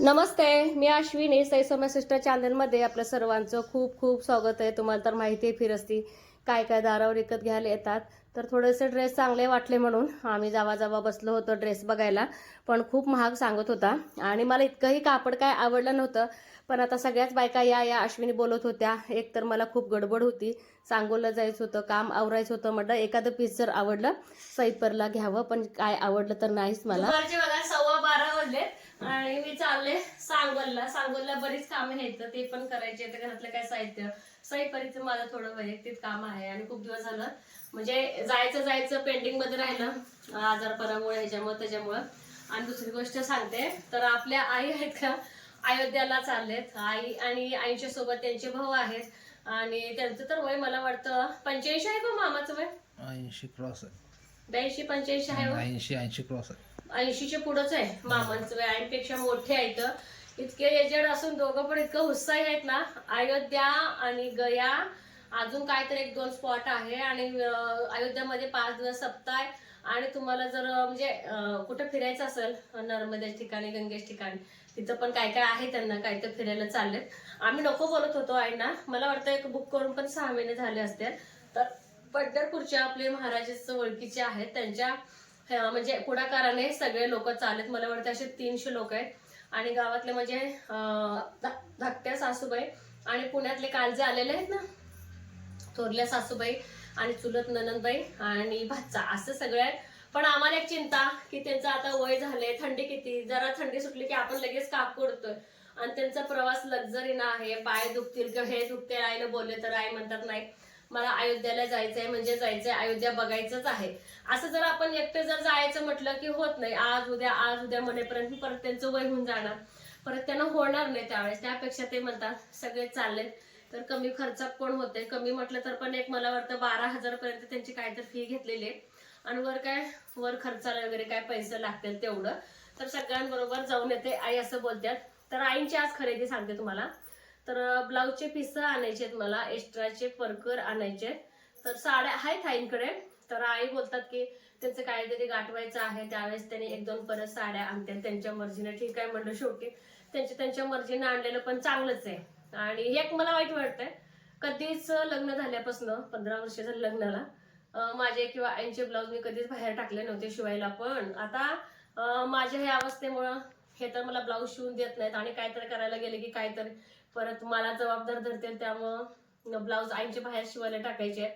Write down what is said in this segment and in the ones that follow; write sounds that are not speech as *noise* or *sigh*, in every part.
नमस्ते मी अश्विनी. सई सिस्टर चॅनलमध्ये आपल्या सर्वांचं खूप खूप स्वागत आहे. तुम्हाला तर माहिती आहे फिरस्ती. काय काय दारावर विकत घ्यायला येतात. तर थोडेसे ड्रेस चांगले वाटले म्हणून आम्ही जावा जावा बसलो होतो ड्रेस बघायला. पण खूप महाग सांगत होता. आणि मला इतकंही कापड काय आवडलं नव्हतं. पण आता सगळ्याच बायका या या अश्विनी बोलत होत्या. एक तर मला खूप गडबड होती. सांगोला जायचं होतं काम आवरायचं होतं म्हटलं. एखादं पीस जर आवडलं सैपरला घ्यावं. पण काय आवडलं तर नाहीच मला. बघा सव्वा बारा वाजले. आणि मी चालले सांगोलला. सांगोलला बरीच कामं आहेत ते पण करायचे तर घरातलं काय साहित्य? सईपरीचं माझं थोडं वैयक्तिक काम आहे आणि खूप दिवस झालं. म्हणजे जायचं जायचं पेंडिंगमध्ये राहिलं आजारपणामुळे ह्याच्यामुळे त्याच्यामुळं. आणि दुसरी गोष्ट सांगते तर आपल्या आई आहेत का अयोध्याला चाललेत. आई आणि आईच्या सोबत त्यांचे भाऊ आहेत. आणि त्यांचं तर वय मला वाटतं पंच्याऐंशी आहे का मामाचं वय? ऐंशी क्रॉस आहे. ब्याऐंशी पंच्याऐंशी आहे हो. ऐंशी ऐंशी क्रॉस आहे. ऐंशीच्या पुढंच आहे मामांचं वय. ऐंशीपेक्षा मोठे आहेत इतके एजेड असून दोघं पण इतकं उत्साही आहेत ना. अयोध्या आणि गया अजून काहीतरी एक दोन स्पॉट आहे. आणि अयोध्यामध्ये पाच दिवस सप्ताह आणि तुम्हाला जर म्हणजे कुठं फिरायचं असेल नर्मदेच्या ठिकाणी गंगेश ठिकाणी तिथं पण काय काय आहे त्यांना काय तर फिरायला चाललेत. आम्ही नको बोलत होतो आईना. मला वाटतं एक बुक करून पण सहा महिने झाले असते तर पंढरपूरच्या आपले महाराजांचं ओळखीचे आहेत. त्यांच्या म्हणजे पुढाकाराने सगळे लोक चालत मला वाटतं असे तीनशे लोक आहेत. आणि गावातले म्हणजे धाकट्या सासूबाई आणि पुण्यातले कालजे आलेले आहेत ना? थोरल्या सासूबाई आणि चुलत ननंदबाई आणि भाचा. असं सगळं आहे पण आम्हाला एक चिंता की त्यांचं आता वय झालंय थंडी किती? जरा थंडी सुटली की आपण लगेच काप करतोय आणि त्यांचा प्रवास लक्झरी ना आहे. पाय दुखतील किंवा हे दुखते आईला बोलले तर आई म्हणतात नाही मला अयोध्याला जायचंय म्हणजे जायचंय अयोध्या बघायचंच आहे. असं जर आपण एकटे जर जायचं म्हटलं की होत नाही आज उद्या आज उद्या म्हणेपर्यंत परत त्यांचं वय होऊन जाणार. परत त्यांना होणार नाही त्यावेळेस. त्यापेक्षा ते म्हणतात सगळे चालले तर कमी खर्चात पण होते कमी म्हटलं तर पण एक मला वाटतं बारा हजार पर्यंत त्यांची काय तर फी घेतलेली आहे. आणि वर काय वर खर्चाला वगैरे काय पैसे लागतील तेवढं. तर सगळ्यांबरोबर जाऊन येते. आई असं बोलतात तर आईंची आज खरेदी सांगते तुम्हाला. तर ब्लाऊजचे पिस आणायचे आहेत मला एक्स्ट्राचे परकर आणायचे तर साड्या आहेत आईंकडे. तर आई बोलतात की त्यांचं काहीतरी गाठवायचं आहे त्यावेळेस त्यांनी एक दोन परत साड्या आणतात त्यांच्या मर्जीने ठीक आहे म्हणलं शेवटी. त्यांच्या त्यांच्या मर्जीने आणलेलं पण चांगलंच आहे. आणि हे एक मला वाईट वाटतंय. कधीच लग्न झाल्यापासून पंधरा वर्ष झालं लग्नाला माझे किंवा आईंचे ब्लाऊज मी कधीच बाहेर टाकले नव्हते शिवायला पण. आता माझ्या ह्या अवस्थेमुळं हे तर मला ब्लाऊज शिवून देत नाहीत आणि काहीतरी करायला गेले की काहीतरी परत मला जबाबदार धरतील त्यामुळं ब्लाऊज आईंचे बाहेर शिवायला टाकायचे.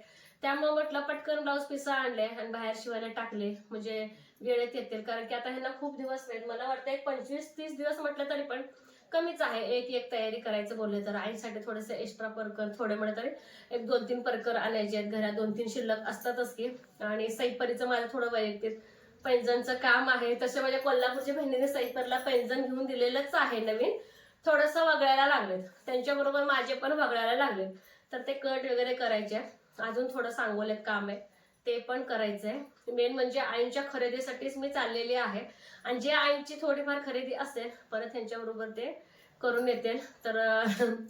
त्यामुळं म्हटलं पटकन ब्लाऊज पिसा आणले आणि बाहेर शिवायला टाकले. म्हणजे वेळेत येतील. कारण की आता ह्यांना खूप दिवस नाहीत. मला वाटतं एक पंचवीस तीस दिवस म्हटलं तरी पण कमीच आहे. एक एक तयारी करायचं बोलले तर. आईसाठी थोडेसे एक्स्ट्रा परकर थोडे म्हणे तरी एक दोन तीन परकर आणायचे आहेत. घरात दोन तीन शिल्लक असतातच की. आणि सईपरीचं माझं थोडं वैयक्तिक पैंजणचं काम आहे. तसे माझ्या कोल्हापूरच्या बहिणीने सईपरला पैंजण घेऊन दिलेलंच आहे नवीन. थोडस वगळायला लागलेत. त्यांच्याबरोबर माझे पण वगळायला लागलेत. तर ते कट वगैरे करायचे. अजून थोडं सांगवलेत काम आहे. ते पण करायचंय. मेन म्हणजे आईंच्या खरेदीसाठीच मी चाललेली आहे. आणि जे आईंची थोडीफार खरेदी असेल परत त्यांच्याबरोबर ते करून येते तर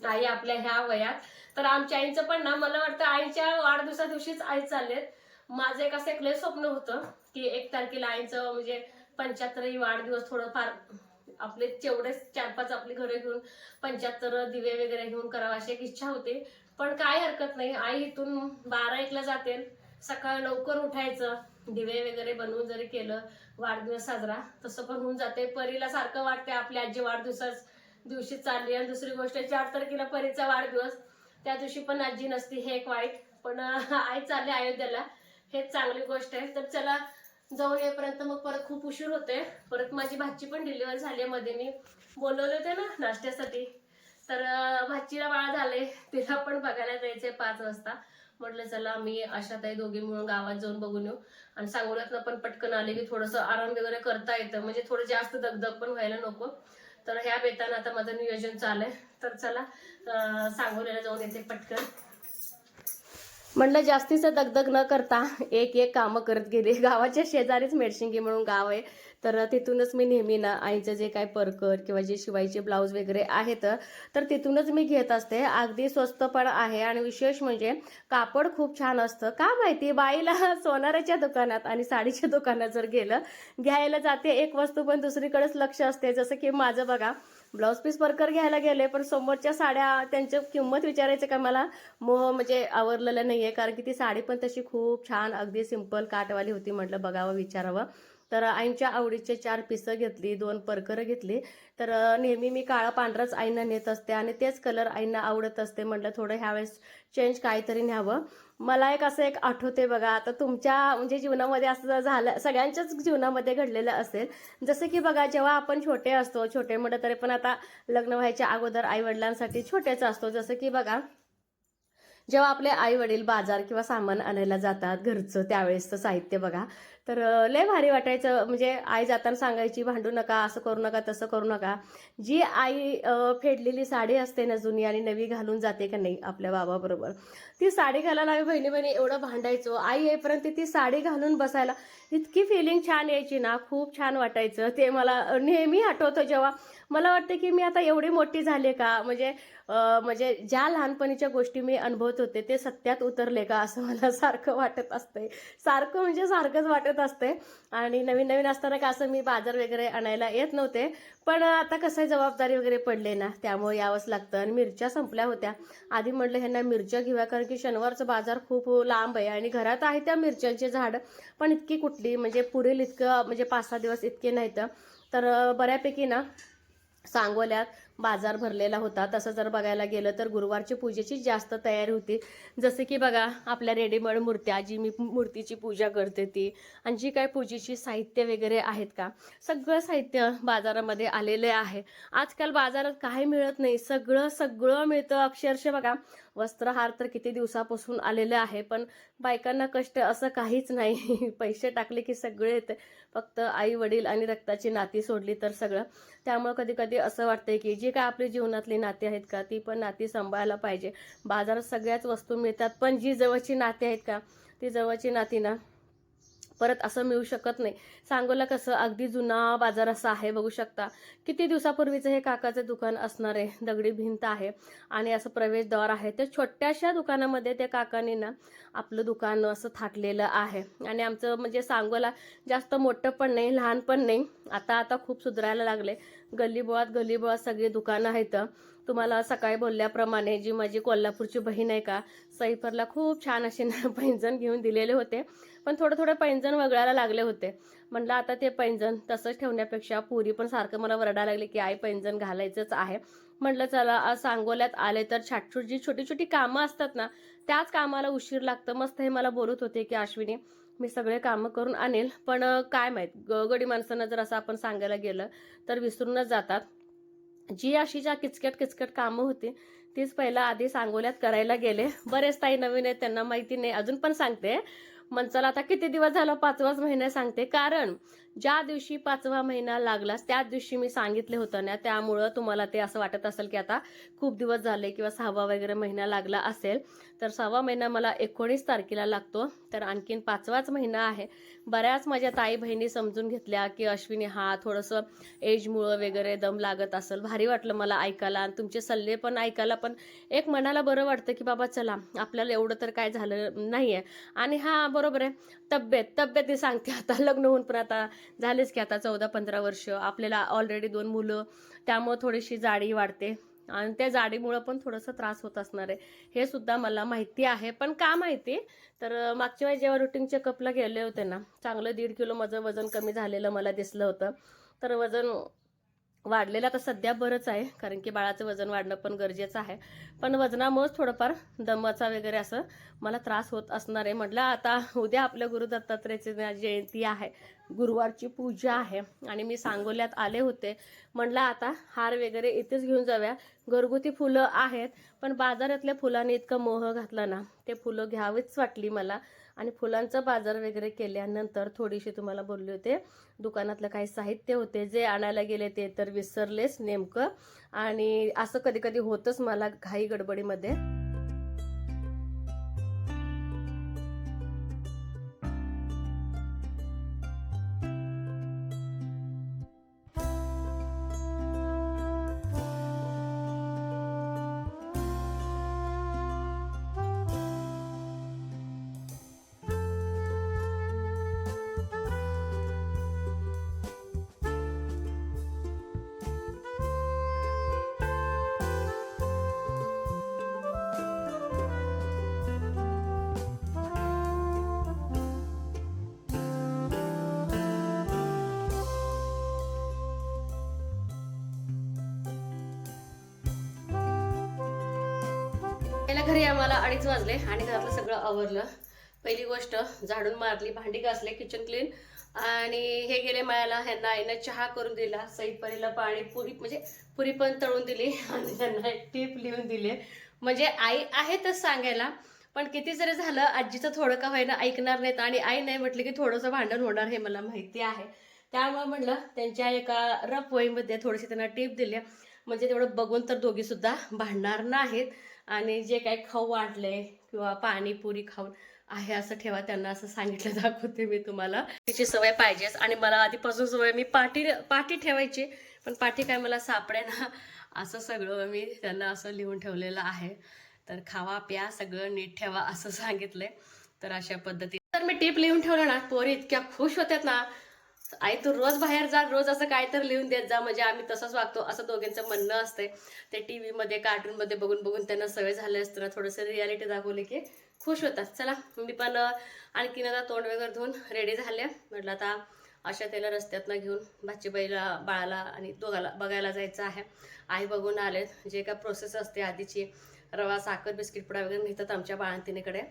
आई आपल्या ह्या वयात. तर आमच्या आईंचं पण ना मला वाटतं आईच्या वाढदिवसा दिवशीच आई चाललेत. माझं एक असं एक लय स्वप्न होतं की एक तारखेला आईचं म्हणजे पंच्याहत्तरही वाढदिवस थोडंफार आपले तेवढेच चार पाच आपली घरं घेऊन पंच्याहत्तर दिवे वगैरे घेऊन करावं अशी एक इच्छा होते. पण काय हरकत नाही. आई इथून बारा एकला जाते. सकाळ लवकर उठायचं. दिवे वगैरे बनवून जरी केलं वाढदिवस साजरा तसं पण होऊन जाते. परीला सारखं वाटते आपली आजी वाढदिवसाच दिवशी चालली आणि दुसरी गोष्ट चार तारखेला परीचा वाढदिवस. त्या दिवशी पण आजी नसती हे एक वाईट. पण आई चालली अयोध्याला. हे चांगली गोष्ट आहे. तर चला जाऊन येईपर्यंत मग परत खूप उशीर होते परत माझी भाची पण डिलिव्हर झाली मध्ये मी बोलवले होते ना नाश्त्यासाठी. तर भाचीला बाळ झाले तिला पण बघायला जायचंय पाच वाजता. म्हटलं चला मी अशा ताई दोघी मिळून गावात जाऊन बघून येऊ. आणि सांगोल्यातनं पण पटकन आले की थोडंसं आराम वगैरे करता येतं. म्हणजे थोडं जास्त दगदग पण व्हायला नको. तर ह्या बेताना आता माझं नियोजन चाललंय. तर चला सांगोल्याला जाऊन येते पटकन. म्हणलं जास्तीचं दगदग न करता एक एक कामं करत गेले. गावाच्या शेजारीच मेडशिंगी म्हणून गाव आहे. तर तिथूनच मी नेहमी ना आईचं जे काय परकर किंवा जे शिवायचे ब्लाऊज वगैरे आहेत तर तिथूनच मी घेत असते. अगदी स्वस्त पण आहे आणि विशेष म्हणजे कापड खूप छान असतं. का माहिती? बाईला सोनाराच्या दुकानात आणि साडीच्या दुकानात जर गेलं घ्यायला जाते. एक वस्तू पण दुसरीकडेच लक्ष असते. जसं की माझं बघा ब्लाऊज पीस वर्कर घ्यायला गेले पण समोरच्या साड्या त्यांची किंमत विचारायचं का मला? मोह म्हणजे आवरलेलं आहे कारण की ती साडी पण तशी खूप छान अगदी सिंपल काटवाली होती म्हटलं बघावं विचारावं. तर आईंच्या आवडीचे चार पिसं घेतली दोन परकरं घेतली. तर नेहमी मी काळा पांढराच आईंना नेत असते आणि तेच कलर आईंना आवडत असते म्हटलं थोडं ह्यावेळेस चेंज काहीतरी न्यावं. मला एक असं एक आठवते बघा आता तुमच्या म्हणजे जीवनामध्ये असं झालं सगळ्यांच्याच जीवनामध्ये घडलेलं असेल. जसं की बघा जेव्हा आपण छोटे असतो छोटे म्हटलं तरी पण आता लग्न व्हायच्या अगोदर आई वडिलांसाठी छोटेच असतो. जसं की बघा जेव्हा आपले आई वडील बाजार किंवा सामान आणायला जातात घरचं त्यावेळेसचं साहित्य बघा. तर लय भारी वाटायचं. म्हणजे आई जाताना सांगायची भांडू नका असं करू नका तसं करू नका. जी आई फेडलेली साडी असते ना जुनी आणि नवी घालून जाते का नाही आपल्या बाबाबरोबर ती साडी घालायला आम्ही बहिणी बहिणी एवढं भांडायचो. आई येईपर्यंत ती साडी घालून बसायला. इतकी फिलिंग छान यायची ना खूप छान वाटायचं. ते मला नेहमी आठवतं जेव्हा मला वाटतं की मी आता एवढी मोठी झाले का? म्हणजे म्हणजे ज्या लहानपणीच्या गोष्टी मी अनुभवत होते ते सत्यात उतरले का असं मला सारखं वाटत असतंय. सारखं म्हणजे सारखंच वाटत असतंय. आणि नवीन नवीन असताना का असं मी बाजार वगैरे आणायला येत नव्हते. पण आता कसं आहे जबाबदारी वगैरे पडले ना त्यामुळे यावंच लागतं. आणि मिरच्या संपल्या होत्या. आधी म्हटलं ह्यांना मिरच्या घेऊया कारण की शनिवारचं बाजार खूप लांब आहे आणि घरात आहे त्या मिरच्यांचे झाड. पण इतकी कुठली म्हणजे पुरेल इतकं म्हणजे पाच सहा दिवस इतके नाहीत. तर बऱ्यापैकी ना सांगोल्यात बाजार भरलेला होता. तसं जर बघायला गेलं तर गुरुवारची पूजेची जास्त तयारी होती. जसं की बघा आपल्या रेडीमेड मूर्त्या जी मी मूर्तीची पूजा करते ती. आणि जी काय पूजेची साहित्य वगैरे आहेत का? सगळं साहित्य बाजारामध्ये आलेले आहे. आजकाल बाजारात काही मिळत नाही. सगळं सगळं मिळतं. अक्षरशः बघा वस्त्रहार तर किती दिवसापासून आलेले आहे पण बायकांना कष्ट असं काहीच नाही. *laughs* पैसे टाकले की सगळे येते. फक्त आई वडील आणि रक्ताची नाती सोडली तर सगळं. त्यामुळं कधी कधी असं वाटतंय की जी काय आपली जीवनातली नाती आहेत का ती पण नाती सांभाळायला पाहिजे. बाजारात सगळ्याच वस्तू मिळतात पण जी जवळची नाती आहेत का ती जवळची नाती ना परत असं मिळू शकत नाही. सांगोला कसं अगदी जुना बाजार असा आहे बघू शकता. किती दिवसापूर्वीचं हे काकाचं दुकान असणार आहे दगडी भिंत आहे आणि असं प्रवेशद्वार आहे. त्या छोट्याशा दुकानामध्ये त्या काकाने ना आपलं दुकान असं थाटलेलं आहे. आणि आमचं म्हणजे सांगोला जास्त मोठं पण नाही लहान पण नाही. आता आता खूप सुधारायला लागले. गल्लीबोळात गल्लीबोळात सगळी दुकानं आहेत. तुम्हाला सकाळी बोलल्याप्रमाणे जी माझी कोल्हापूरची बहीण आहे का सईफरला खूप छान असे *laughs* पैंजण घेऊन दिलेले होते. पण थोडं थोडं पैंजण वगळायला लागले होते. म्हटलं आता ते पैंजण तसंच ठेवण्यापेक्षा पुरी पण सारखं मला वरडा लागले की आई पैंजण घालायचंच आहे. म्हटलं चला आज सांगोल्यात आले तर छाटछूट जी छोटी छोटी कामं असतात ना त्याच कामाला उशीर लागतं. मस्त हे मला बोलत होते की अश्विनी मी सगळे कामं करून आणेल पण काय माहीत ग- गडी माणसांना जर असं आपण सांगायला गेलं तर विसरूनच जातात. जी अशी ज्या किचकट किचकट कामं होती तीच पहिला आधी सांगोल्यात करायला गेले. बरेच ताई नवीन आहेत त्यांना माहिती नाही. अजून पण सांगते. मनचाला आता किती दिवस झालं? पाचवाच महिना सांगते. कारण ज्या दिवशी पाचवा महिना लागलास त्याच दिवशी मी सांगितले होतं ना त्यामुळं तुम्हाला ते असं वाटत असेल की आता खूप दिवस झाले किंवा सहावा वगैरे महिना लागला असेल तर सहावा महिना मला एकोणीस तारखेला लागतो. तर आणखीन पाचवाच महिना आहे. बऱ्याच माझ्या ताई बहिणी समजून घेतल्या की अश्विनी हा थोडंसं एजमुळं वगैरे दम लागत असेल. भारी वाटलं मला ऐकायला आणि तुमचे सल्ले पण ऐकायला पण एक मनाला बरं वाटतं की बाबा चला आपल्याला एवढं तर काय झालं नाही आहे आणि हा बरोबर आहे. तब्येत तब्येत सांगते आता लग्न होऊन पण आता झालेच की आता चौदा पंधरा वर्ष आपल्याला ऑलरेडी दोन मुलं त्यामुळं थोडीशी जाडी वाढते. आणि त्या जाडीमुळं पण थोडंसं त्रास होत असणार आहे. हे सुद्धा मला माहिती आहे. पण का माहिती? तर मागच्या वेळी जेव्हा रुटीन चेकअपला गेले होते ना चांगलं दीड किलो माझं वजन कमी झालेलं मला दिसलं होतं. तर वजन वाढलेलं आता सध्या बरंच आहे कारण की बाळाचं वजन वाढणं पण गरजेचं आहे. पण वजनामुळेच थोडंफार दमाचा वगैरे असं मला त्रास होत असणार आहे. म्हटलं आता उद्या आपल्या गुरु दत्तात्रेयची जयंती आहे गुरुवारची पूजा आहे आणि मी सांगोल्यात आले होते. म्हटलं आता हार वगैरे इथेच घेऊन जाऊया. घरगुती फुलं आहेत पण बाजारातल्या फुलांनी इतकं मोह घातला ना ते फुलं घ्यावीच वाटली मला. आणि फुलांचा बाजार वगैरे केल्यानंतर थोडीशी तुम्हाला बोलले होते दुकानातलं काही साहित्य होते जे आणायला गेले ते तर विसरलेच नेमकं. आणि असं कधी कधी होतंच मला घाई गडबडीमध्ये. याला घरी आम्हाला अडीच वाजले आणि घरातलं सगळं आवरलं. पहिली गोष्ट झाडून मारली भांडी घासले किचन क्लीन आणि हे गेले मायाला ह्यांना आईनं चहा करून दिला सईपरीला पाणी पुरी म्हणजे पुरी पण तळून दिली. आणि त्यांना एक टीप लिहून दिली. म्हणजे आई आहेतच सांगायला पण किती जरी झालं आजीचं थोडं का होईना ऐकणार नाहीत. आणि आई नाही म्हटलं की थोडंसं भांडण होणार हे मला माहिती आहे. त्यामुळे म्हणलं त्यांच्या एका रफ वहीमध्ये थोडीशी त्यांना टीप दिली. म्हणजे तेवढं बघून तर दोघी सुद्धा भांडणार नाहीत. आणि जे काही खाऊ वाटले किंवा पाणीपुरी खाऊन आहे असं ठेवा त्यांना असं सांगितलं दाखवते मी तुम्हाला. तिची सवय पाहिजेच. आणि मला आधीपासून सवय मी पाठी पाठी ठेवायची पण पाठी काय मला सापडे ना असं सगळं मी त्यांना असं लिहून ठेवलेलं आहे. तर खावा प्या सगळं नीट ठेवा असं सांगितलंय. तर अशा पद्धतीने तर मी टीप लिहून ठेवलं ना पोरी इतक्या खुश होत्यात ना आई तू रोज बाहेर जा रोज असं काय तर लिहून देत जा म्हणजे आम्ही तसंच वागतो असं दोघांचं म्हणणं असते ते टी व्हीमध्ये कार्टूनमध्ये बघून बघून त्यांना सवय झाले असतं ना थोडंसं रियालिटी दाखवली की खुश होतात. चला मी पण आणखीन आता तोंड वगैरे धुवून रेडी झाले. म्हटलं आता अशा त्याला रस्त्यातनं घेऊन भाचीबाईला बाळाला आणि दोघाला बघायला जायचं आहे. आई बघून आले. जे काय प्रोसेस असते आधीची रवा साखर बिस्किट पुडा वगैरे नेतात आमच्या बाळंतिनीकडे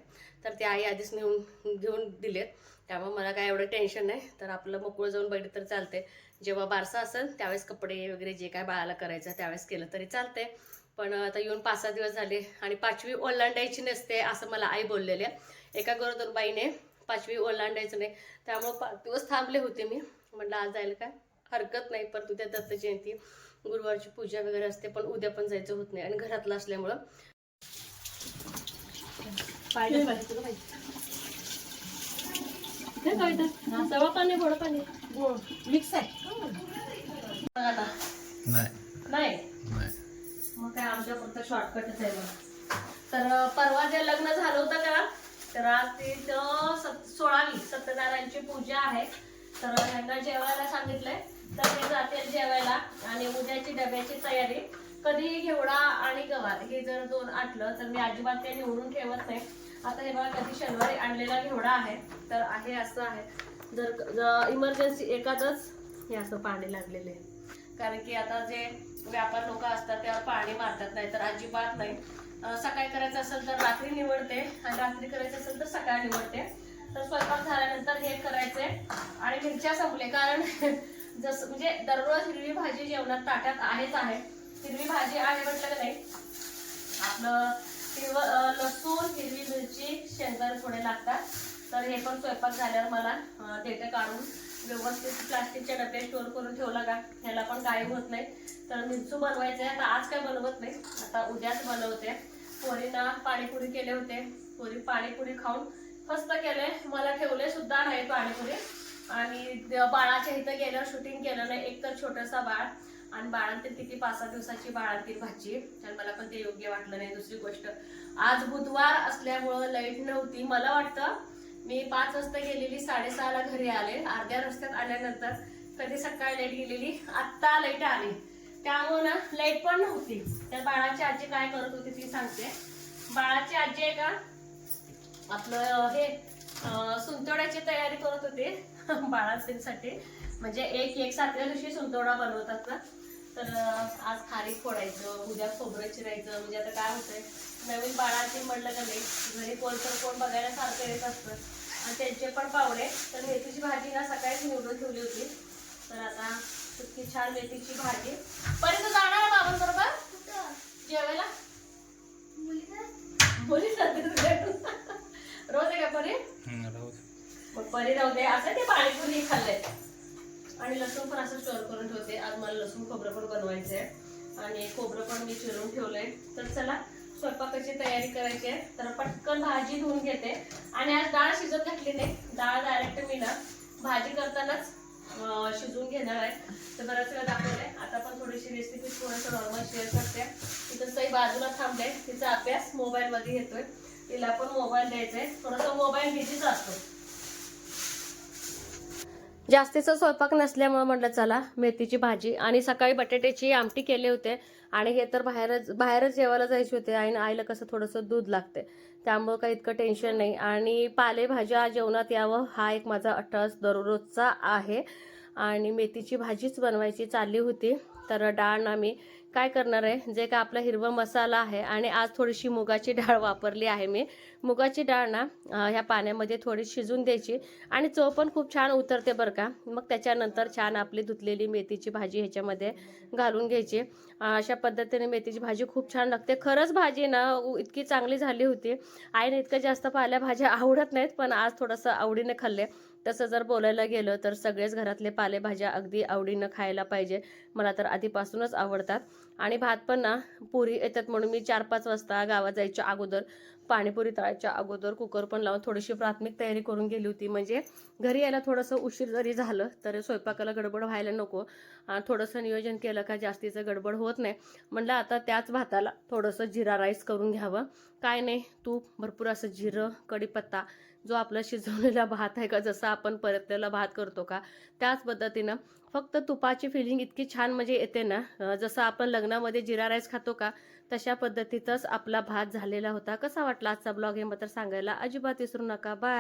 तर ते आई आधीच नेऊन घेऊन दिलेत. त्यामुळे मला काय एवढं टेन्शन नाही. तर आपलं मोकळं जाऊन बघितलं तर चालते जेव्हा बारसा असेल त्यावेळेस कपडे वगैरे जे काय बाळाला करायचं त्यावेळेस केलं तरी चालते पण आता येऊन पाच सहा दिवस झाले आणि पाचवी ओलांडायची नसते असं मला आई बोललेली. आहे एका गरोदर बाईने पाचवी ओलांडायचं नाही. त्यामुळं पाच दिवस थांबले होते मी. म्हटलं आज जायला काय हरकत नाही. पण उद्या दत्त जयंती गुरुवारची पूजा वगैरे असते पण उद्या पण जायचं होत नाही आणि घरातलं असल्यामुळं. पाहिजे सवा पाणी गोड पाणी. मिक्स आहे. बघ आता? नाही. मग काय आमच्या फक्त शॉर्टकटच आहे तर परवा जे लग्न झालं होतं का तर आज ते इथं सत सोळावी सत्यनारायणची पूजा आहे. तर यांना जेवायला सांगितलंय. तर ते जातील जेवायला आणि उद्याची डब्याची तयारी. कधी घेवडा आणि गवार हे जर दोन आटलं तर मी अजिबात ते निवडून ठेवत नाही. आता हे बघा कधी शनिवारी आणलेला घेवडा आहे तर आहे असं आहे. जर इमर्जन्सी एखादच हे असं पाणी लागलेलं आहे. कारण की आता जे व्यापार लोक असतात त्यावर पाणी मारतात नाही तर अजिबात नाही. सकाळी करायचं असेल तर रात्री निवडते आणि रात्री करायचं असेल तर सकाळी निवडते. तर स्वयंपाक झाल्यानंतर हे करायचे आणि मिरच्या संपले. कारण *laughs* जसं म्हणजे दररोज हिरवी भाजी जेवणात ताट्यात आहेच आहे. हिरवी भाजी आहे म्हटलं की नाही? आपलं हिरव लसूण हिरवी मिरची शेंगदाणे थोडे लागतात. तर हे पण स्वयंपाक झाल्यावर मला देते काढून. व्यवस्थित प्लास्टिकच्या डब्यात स्टोअर करून ठेवला का ह्याला पण काही होत नाही. तर मिरचू आहे आता आज काय बनवत नाही. आता उद्याच बनवते. पोरीना पाणीपुरी केले होते. पोरी पाणीपुरी खाऊन फस्त केले. मला ठेवले सुद्धा नाही पाणीपुरी. आणि बाळाच्या इथं गेल्यावर शूटिंग केलं नाही. एक तर छोटंसा बाळ. आणि बाळांतील किती पाच सहा दिवसाची बाळांतील भाजी आणि मला पण ते योग्य वाटलं नाही दुसरी गोष्ट. आज बुधवार असल्यामुळं लाइट नव्हती. मला वाटतं मी पाच वाजता गेलेली साडेसहाला घरी आले. अर्ध्या रस्त्यात आल्यानंतर कधी सकाळी लाइट गेलेली आत्ता लाइट आली. त्यामुळं ना लाइट पण नव्हती. त्या बाळाची आजी काय करत होती ती सांगते. बाळाची आजी आहे का आपलं हे सुंतोड्याची तयारी करत होते. *laughs* बाळांसाठी म्हणजे एक एक सातव्या दिवशी सुंतोडा बनवतात ना. तर आज खारीक फोडायचं उद्या खोबरं चिरायचं म्हणजे आता काय होतंय नवीन बाळाचे म्हणलं का नाही घरी कोण तर कोण बघायला सारखं येत असतं. आणि त्यांचे पण पावडे तर मेथीची भाजी ना सकाळीच निवडून ठेवली होती. तर आता इतकी छान मेथीची भाजी. पर्यंत जाणार बाबांबरोबर? जेवायला? मुली. *laughs* रोज आहे का परी. मग परी राहू दे. असं ते पाणीपुरी खाल्लंय. आणि लसूण पण असं स्टोअर करून ठेवते. आज मला लसूण खोबरं पण बनवायचं आहे आणि खोबरं पण मी चिरून ठेवलंय. तर चला स्वयंपाकाची तयारी करायची आहे. तर पटकन भाजी धुवून घेते. आणि आज डाळ शिजत घातली नाही. डाळ डायरेक्ट मी ना भाजी करतानाच शिजवून घेणार आहे. तर बऱ्याच वेळा दाखवलंय आता पण थोडीशी रेसिपी थोडंसं नॉर्मल शेअर करते. तिथं सई बाजूला थांबले. तिचा अभ्यास मोबाईलमध्ये घेतोय तिला पण मोबाईल द्यायचा आहे थोडासा मोबाईल बिझीच असतो. जास्तीचा स्वयंपाक नसल्यामुळे म्हटलं चला मेथीची भाजी. आणि सकाळी बटाट्याची आमटी केले होते. आणि हे तर बाहेरच बाहेरच जेवायला जायचे होते. आणि आईला कसं थोडंसं दूध लागते त्यामुळं काही इतकं टेन्शन नाही. आणि पालेभाज्या जेवणात यावं हा एक माझा अट्टास दररोजचा आहे. आणि मेथीची भाजीच बनवायची चालली होती. तर डाळ ना मी काय करणार आहे? जे का आपला हिरवा मसाला आहे आणि आज थोडीशी मुगाची डाळ वापरली आहे मी. मुगाची डाळ ना ह्या पाण्यामध्ये थोडी शिजून द्यायची आणि चव पण खूप छान उतरते बरं का. मग त्याच्यानंतर छान आपली धुतलेली मेथीची भाजी ह्याच्यामध्ये घालून घ्यायची. अशा पद्धतीने मेथीची भाजी खूप छान लागते. खरंच भाजी ना उ- इतकी चांगली झाली होती. आईने इतकं जास्त पालेभाज्या आवडत नाहीत पण आज थोडंसं आवडीने खाल्ले. तसं जर बोलायला गेलं तर सगळेच घरातले पालेभाज्या अगदी आवडीनं खायला पाहिजे मला तर आधीपासूनच आवडतात. आणि भात पण ना पुरी येतात म्हणून मी चार पाच वाजता गावात जायच्या अगोदर पाणीपुरी तळायच्या अगोदर कुकर पण लावून थोडीशी प्राथमिक तयारी करून गेली होती. म्हणजे घरी यायला थोडंसं उशीर जरी झालं तरी स्वयंपाकाला गडबड व्हायला नको. थोडंसं नियोजन केलं का जास्तीचं गडबड होत नाही. म्हणलं आता त्याच भाताला थोडंसं जिरा राईस करून घ्यावं. काय नाही तूप भरपूर असं जिरं कढीपत्ता जो आपला शिजवलेला भात आहे का जसा आपण परतलेला भात करतो का त्याच पद्धतीनं फक्त तुपाची फिलिंग इतकी छान म्हणजे येते ना जसं आपण लग्नामध्ये जिरा राईस खातो का तशा पद्धतीतच आपला भात झालेला होता. कसा वाटला आजचा ब्लॉग हे मात्र सांगायला अजिबात विसरू नका. बाय